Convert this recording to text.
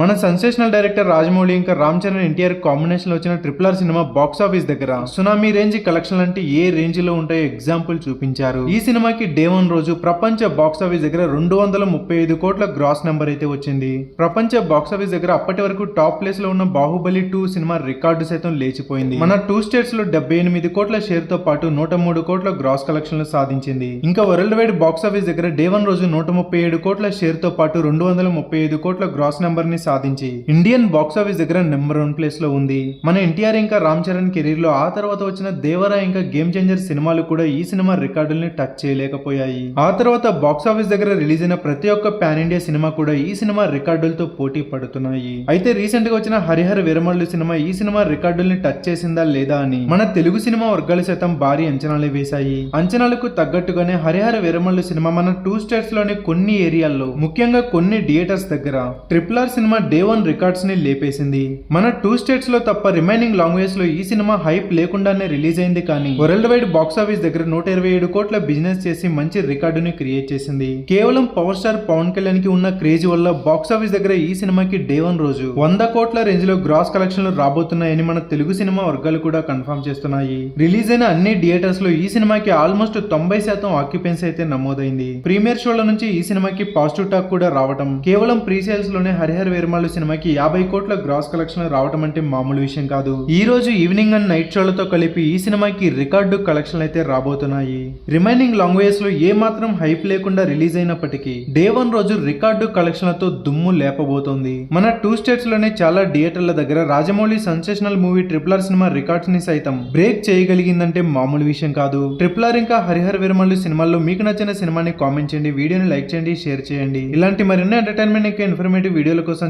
మన sensational director Rajamouli ఇంకా Ram Charan NTR combination వచ్చిన triple R cinema box office దగ్గర సునామీ రేంజ్ కలెక్షన్ అంటే ఏ రేంజ్లో ఉంటాయో ఎగ్జాంపుల్ చూపించారు. ఈ సినిమాకి డే వన్ రోజు ప్రపంచ బాక్స్ ఆఫీస్ దగ్గర రెండు వందల ముప్పై ఐదు కోట్ల గ్రాస్ నెంబర్ అయితే వచ్చింది. ప్రపంచ బాక్స్ ఆఫీస్ దగ్గర అప్పటి వరకు టాప్ ప్లేస్లో ఉన్న బాహుబలి టూ సినిమా రికార్డు సైతం లేచిపోయింది. మన టూ స్టేట్స్లో డెబ్బై ఎనిమిది కోట్ల షేర్తో పాటు నూట మూడు కోట్ల గ్రాస్ కలెక్షన్లు సాధించింది. ఇంకా వరల్డ్ వైడ్ బాక్స్ ఆఫీస్ దగ్గర డే వన్ రోజు నూట ముప్పై ఏడు కోట్ల షేర్తో పాటు రెండు వందల ముప్పై ఐదు కోట్ల గ్రాస్ నెంబర్ని సాధించి. ఇండియన్ బాక్స్ ఆఫీస్ దగ్గర నెంబర్ వన్ ప్లేస్లో ఉంది. మన ఎన్టీఆర్ ఇంకా రామ్ చరణ్ కెరీర్లో ఆ తర్వాత వచ్చిన దేవరా ఇంకా గేమ్ చేంజర్ సినిమాలు కూడా ఈ సినిమా రికార్డుల్ని టచ్ చేయలేకపోయాయి. ఆ తర్వాత బాక్స్ ఆఫీస్ దగ్గర రిలీజ్ అయిన ప్రతి ఒక్క పాన్ ఇండియా సినిమా కూడా ఈ సినిమా రికార్డులతో పోటీ పడుతున్నాయి. అయితే రీసెంట్గా వచ్చిన హరిహర వీరమల్లు సినిమా ఈ సినిమా రికార్డుల్ని టచ్ చేసిందా లేదా అని. మన తెలుగు సినిమా వర్గాలు శాతం భారీ అంచనాలు వేశాయి. అంచనాలకు తగ్గట్టుగానే హరిహర వీరమల్లు సినిమా మన టూ స్టేట్స్లోని కొన్ని ఏరియాల్లో ముఖ్యంగా కొన్ని థియేటర్స్ దగ్గర. Triple R cinema day one రికార్డ్స్ని లేపేసింది. మన టూ స్టేట్స్లో తప్ప రిమైనింగ్ లాంగ్వేజ్లో ఈ సినిమా హైప్ లేకుండానే రిలీజ్ అయింది కానీ వరల్డ్ వైడ్ బాక్స్ ఆఫీస్ దగ్గర నూట ఇరవై ఏడు కోట్ల బిజినెస్ చేసి మంచి రికార్డుని క్రియేట్ చేసింది. కేవలం పవర్ స్టార్ పవన్ కళ్యాణ్కి ఉన్న క్రేజ్ వల్ల బాక్స్ ఆఫీస్ దగ్గర ఈ సినిమాకి డే వన్ రోజు వంద కోట్ల రేంజ్లో గ్రాస్ కలెక్షన్లు రాబోతున్నాయని మన తెలుగు సినిమా వర్గాలు కూడా కన్ఫర్మ్ చేస్తున్నాయి. రిలీజ్ అయిన అన్ని థియేటర్స్లో ఈ సినిమాకి ఆల్మోస్ట్ తొంభై శాతం ఆక్యుపెన్సీ అయితే నమోదైంది. ప్రీమియర్ షోల నుంచి ఈ సినిమాకి పాజిటివ్ టాక్ కూడా రావటం కేవలం ప్రీ సేల్స్లోనే హరిహర పెరుమాళ్ళు సినిమాకి యాభై కోట్ల గ్రాస్ కలెక్షన్ రావటం అంటే మామూలు విషయం కాదు. ఈ రోజు ఈవినింగ్ అండ్ నైట్ షోలతో కలిపి ఈ సినిమాకి రికార్డు కలెక్షన్ అయితే రాబోతున్నాయి. రిమైనింగ్ లాంగ్వేజ్లో ఏ మాత్రం హైప్ లేకుండా రిలీజ్ అయినప్పటికీ డే వన్ రోజు రికార్డు కలెక్షన్లతో దుమ్ము లేపబోతోంది. మన టూ స్టేట్స్లోనే చాలా థియేటర్ల దగ్గర Rajamouli sensational movie triple R cinema రికార్డ్స్ని సైతం బ్రేక్ చేయగలిగిందంటే మామూలు విషయం కాదు. ట్రిపుల్ ఆర్ ఇంకా హరిహర విరమల్లు సినిమాల్లో మీకు నచ్చిన సినిమాని కామెంట్ చేయండి వీడియోని లైక్ చేయండి షేర్ చేయండి. ఇలాంటి మరిన్ని ఎంటర్టైన్మెంట్ ఇంకా ఇన్ఫర్మేటివ్ వీడియోల కోసం